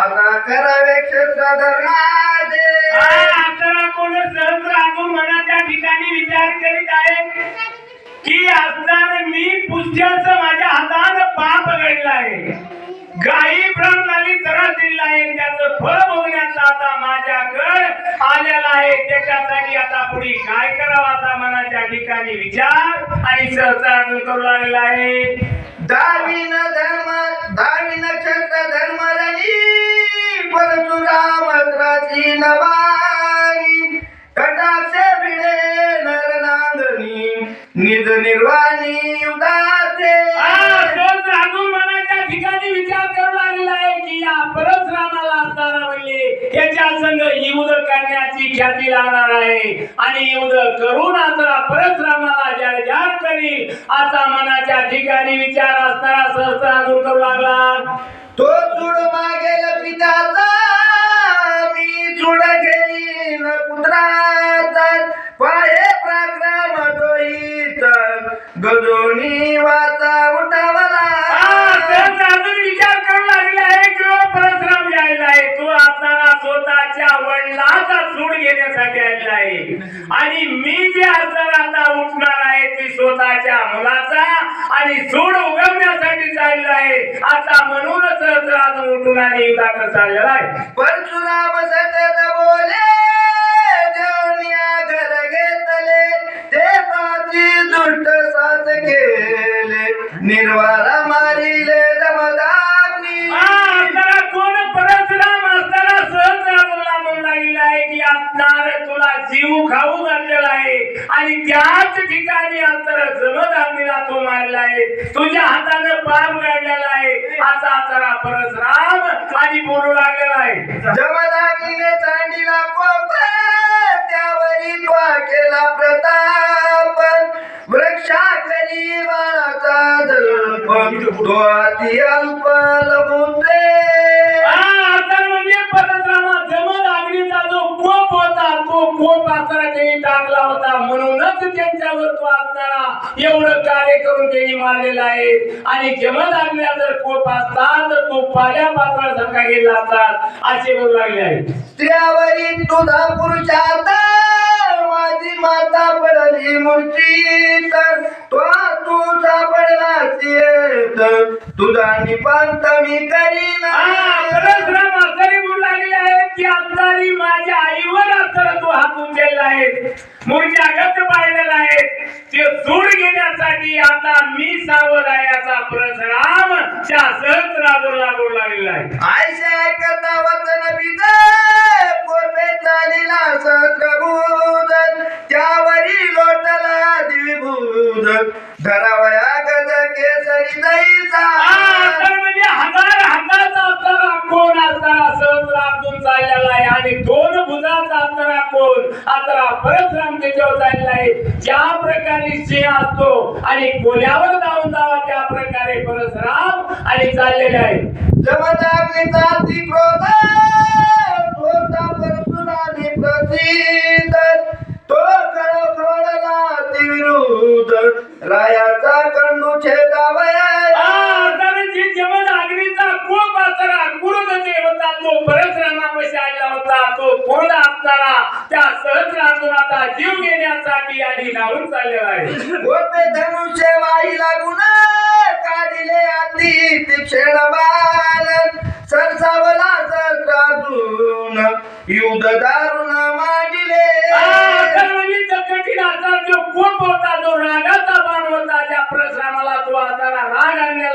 आता करावे क्षेत्र धर्माचे. आपल्याला कोण सहस्र अजून मनाच्या ठिकाणी विचार करीत आहे की असणार मी माझ्या हातात पाप घडलं आहे. गायी ब्रह्मणाली त्रास दिला आहे. त्याचं फळ आता माझ्याकडे आलेला आहे. त्याच्यासाठी आता पुढे काय करावं असा मनाच्या ठिकाणी विचार आणि सहसा करू लागलेला आहे. दाविन धर्म दाविन क्षेत्र धर्मरणी परशुरामत्राची नवानी कटाक्ष भिडे नरनांगणी निज निर्वाणी उदासे तोच अजून मनाच्या ठिकाणी विचार करू लागलेला आहे की या परशुरामाला असणारा म्हणले. याच्या संग युद्ध करण्याची ख्याती लागणार आहे. आणि युद्ध करून आता परशुरामाला जर जार करील असा मनाच्या ठिकाणी विचार असणारा सहस्त्र अजून करू लागला. तो चूड मागेल पिताचा गजोनी वाचा उठावला. अजून विचार करू लागला आहे की ओ परशुराम यायला आहे. तो असणारा स्वतःच्या वडिलाचा सूड घेण्यासाठी आलेला आहे. आणि मी जे असणार आता उठणार आहे ती स्वतःच्या मुलाचा आणि सूड उगवण्यासाठी चाललेला आहे. आता म्हणूनच सहस्त्र अजून उठून आणि युद्धाकडे चाललेला आहे. परशुराम सतत बोले केले निर्वाला मारिले हा, असणारा कोण परशुराम बोलला म्हणून लागलेला आहे की असणार तुला जीव खाऊ घातलेला आहे. आणि त्याच ठिकाणी असणारा जमदाग्नीला तो मारला आहे. तुझ्या हाताने पाप गाडलेला आहे. असा असणारा परशुराम आणि बोलू लागलेला आहे. जमदाग्नीने अल्प तर म्हणजे परशुरामा जमदाग्नीचा जो कोप होता तो कोप असताना त्यांनी टाकला होता. म्हणूनच त्यांच्यावर तो असताना एवढं कार्य करून त्यांनी मारलेला आहे. आणि जमदाग्नीला जर कोप असता तर तो पाल्या पात्रासारखा गेला असतात. असे बोलू लागले आहे स्त्रियावरी तुझा पुरुषात माझी माता पडली मूर्तीत तो तुझा निपांत मी करीन लागले आहेत की आचारी माझ्या आईवर असताना आहे पाडलेला आहे ते सूड घेण्यासाठी आता मी सावध आहे असा परशुराम त्या सहस्राजूला लागलेला आहे आयशा ऐकता वचन बिद पूर्वे चालिला सत्रभूत त्यावरी लोटला द्विभूत धरावया तर म्हणजे हजार हाताचा असणारा कोण असणारा सहस्रातून चाललेला आहे. आणि दोन भुजाचा असणारा कोण असणारा परशुराम त्याच्यावर चाललेला आहे. ज्या प्रकारे सिंह असतो आणि कोल्यावर जाऊन जावा त्या प्रकारे परशुराम आणि चाललेले आहे जमदाग्नीचा ती क्रोध. कोण आपल्याला त्या सहस्रार्जुनाचा जीव घेण्यासाठी आणि लावून चाललेला आहे. होते धनुष्य वाई लागून काढिले अति क्षण बालन. सरसावला सत्रातून युद्ध